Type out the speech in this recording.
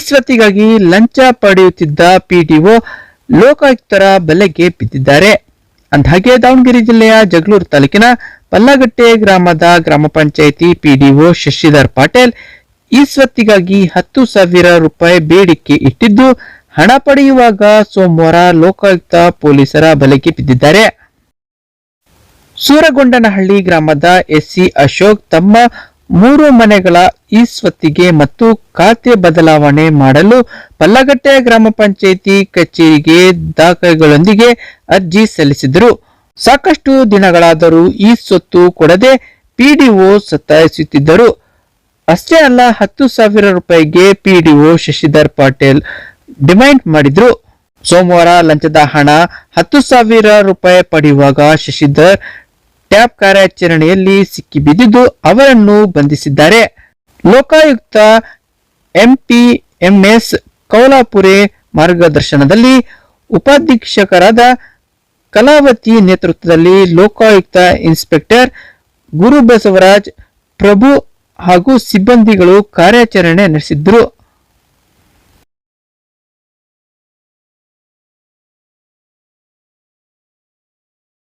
ಸ್ವತ್ತಿಗಾಗಿ ಲಂಚ ಪಡೆಯುತ್ತಿದ್ದ ಪಿಡಿಒ ಲೋಕಾಯುಕ್ತರ ಬಲೆಗೆ ಬಿದ್ದಿದ್ದಾರೆ. ಅಂದಹಾಗೆ, ದಾವಣಗೆರೆ ಜಿಲ್ಲೆಯ ಜಗಳೂರು ತಾಲೂಕಿನ ಪಲ್ಲಗಟ್ಟೆ ಗ್ರಾಮದ ಗ್ರಾಮ ಪಂಚಾಯಿತಿ ಪಿಡಿಒ ಶಶಿಧರ್ ಪಾಟೇಲ್ ಈ ಸ್ವತ್ತಿಗಾಗಿ ಹತ್ತು ಸಾವಿರ ರೂಪಾಯಿ ಬೇಡಿಕೆ ಇಟ್ಟಿದ್ದು, ಹಣ ಪಡೆಯುವಾಗ ಸೋಮವಾರ ಲೋಕಾಯುಕ್ತ ಪೊಲೀಸರ ಬಲೆಗೆ ಬಿದ್ದಿದ್ದಾರೆ. ಸೂರಗೊಂಡನಹಳ್ಳಿ ಗ್ರಾಮದ ಎಸ್ಸಿ ಅಶೋಕ್ ತಮ್ಮ ಮೂರು ಮನೆಗಳ ಈಸ್ವತ್ತಿಗೆ ಸ್ವತ್ತಿಗೆ ಮತ್ತು ಖಾತೆ ಬದಲಾವಣೆ ಮಾಡಲು ಪಲ್ಲಗಟ್ಟೆ ಗ್ರಾಮ ಪಂಚಾಯಿತಿ ಕಚೇರಿಗೆ ದಾಖಲೆಗಳೊಂದಿಗೆ ಅರ್ಜಿ ಸಲ್ಲಿಸಿದರು. ಸಾಕಷ್ಟು ದಿನಗಳಾದರೂ ಈ ಸ್ವತ್ತು ಕೊಡದೆ ಪಿಡಿಒ ಸತಾಯಿಸುತ್ತಿದ್ದರು. ಅಷ್ಟೇ ಅಲ್ಲ, ಹತ್ತು ಸಾವಿರ ರೂಪಾಯಿಗೆ ಪಿಡಿಒ ಶಶಿಧರ್ ಪಾಟೀಲ್ ಡಿಮ್ಯಾಂಡ್ ಮಾಡಿದ್ರು. ಸೋಮವಾರ ಲಂಚದ ಹಣ ಹತ್ತು ಸಾವಿರ ರೂಪಾಯಿ ಪಡೆಯುವಾಗ ಶಶಿಧರ್ ಟ್ಯಾಬ್ ಕಾರ್ಯಾಚರಣೆಯಲ್ಲಿ ಸಿಕ್ಕಿಬಿದ್ದಿದ್ದು ಅವರನ್ನು ಬಂಧಿಸಿದ್ದಾರೆ. ಲೋಕಾಯುಕ್ತ ಎಂಪಿಎಂಎಸ್ ಕೌಲಾಪುರೆ ಮಾರ್ಗದರ್ಶನದಲ್ಲಿ ಉಪಾಧೀಕ್ಷಕರಾದ ಕಲಾವತಿ ನೇತೃತ್ವದಲ್ಲಿ ಲೋಕಾಯುಕ್ತ ಇನ್ಸ್ಪೆಕ್ಟರ್ ಗುರು ಬಸವರಾಜ್ ಪ್ರಭು ಹಾಗೂ ಸಿಬ್ಬಂದಿಗಳು ಕಾರ್ಯಾಚರಣೆ ನಡೆಸಿದ್ರು